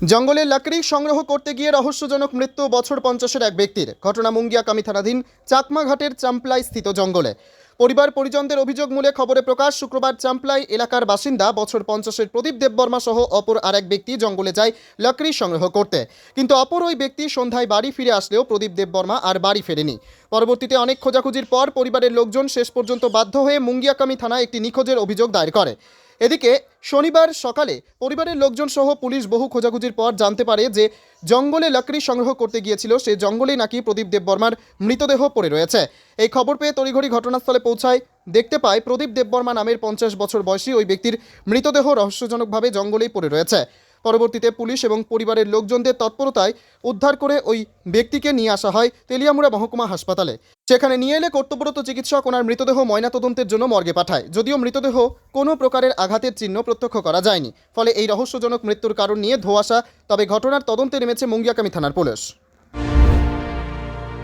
জঙ্গলে লাকড়ি সংগ্রহ করতে গিয়ে রহস্যজনক মৃত্যু বছর পঞ্চাশের এক ব্যক্তির। ঘটনা মুঙ্গিয়াকামি থানাধীন চাকমাঘাটের চাম্পলাই স্থিত জঙ্গলে। পরিবার পরিজনদের অভিযোগ মূলে খবরে প্রকাশ, শুক্রবার চাম্পলাই এলাকার বাসিন্দা বছর পঞ্চাশের প্রদীপ দেববর্মা সহ অপর আরেক ব্যক্তি জঙ্গলে যায় লাকড়ি সংগ্রহ করতে। কিন্তু অপর ওই ব্যক্তি সন্ধ্যায় বাড়ি ফিরে আসলেও প্রদীপ দেববর্মা আর বাড়ি ফেরেনি। পরবর্তীতে অনেক খোঁজাখুঁজির পর পরিবারের লোকজন শেষ পর্যন্ত বাধ্য হয়ে মুঙ্গিয়াকামি থানায় একটি নিখোঁজের অভিযোগ দায়ের করে। এদিকে শনিবার সকালে পরিবারের লোকজন সহ পুলিশ বহু খোঁজাখুঁজির পর জানতে পারে যে জঙ্গলে লাকড়ি সংগ্রহ করতে গিয়েছিল, সে জঙ্গলে নাকি প্রদীপ দেববর্মার মৃতদেহ পড়ে রয়েছে। এই খবর পেয়ে তড়িঘড়ি ঘটনাস্থলে পৌঁছায় দেখতে পায় প্রদীপ দেববর্মা নামের পঞ্চাশ বছর বয়সী ওই ব্যক্তির মৃতদেহ রহস্যজনকভাবে জঙ্গলেই পড়ে রয়েছে। পরবর্তীতে পুলিশ এবং পরিবারের লোকজনদের তৎপরতায় উদ্ধার করে ওই ব্যক্তিকে নিয়ে আসা হয় তেলিয়ামুড়া মহকুমা হাসপাতালে। সেখানে নিয়ে এলে কর্তব্যরত চিকিৎসক ওনার মৃতদেহ ময়নাতদন্তের জন্য মর্গে পাঠায়। যদিও মৃতদেহ কোনো প্রকারের আঘাতের চিহ্ন প্রত্যক্ষ করা যায়নি। ফলে এই রহস্যজনক মৃত্যুর কারণ নিয়ে ধোয়াশা তবে ঘটনার তদন্তে নেমেছে মুঙ্গিয়াকামি থানার পুলিশ।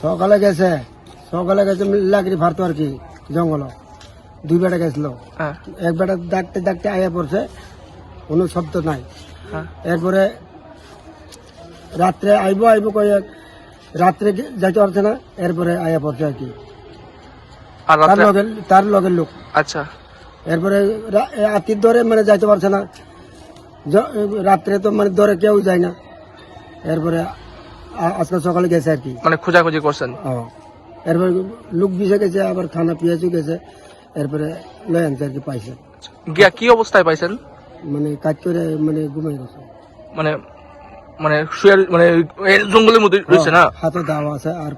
সকালে গেছে। সকালে গেছে লাকড়ি ফারতো আর কি জঙ্গল। দুই বেটা গেছিল। হ্যাঁ। এক বেটা ডাকতে ডাকতে আয়া পড়ছে। কোনো শব্দ নাই। হ্যাঁ। এরপরে রাত্রে আইব আইব কয়ে রাত্রে যাইতে পারছে না এরপরে আয়া পড়ছে আর কি। তার রাত্রে লগে তার লগের লোক। আচ্ছা। এরপরে রা- এ আতির ধরে মানে যাইতে পারছে না। রাত্রে তো মানে ধরে কেউ যায় না। এরপরে আ- আজকে সকালে গেছে আর কি। মানে খোঁজাখুঁজি করছেন? এরপরে লোক বিষে গেছে আবার খানা পিয়াজও গেছে। এরপরে লয় আনছে আর কি পাইছে। গিয়া কি অবস্থায় পাইছেন? মানে কাজ করে মানে ঘুমাই গেছে। মানে মানে শুয়ে মানে এই জঙ্গলের মধ্যে রয়েছে না? হাতে দাওয়া আছে আর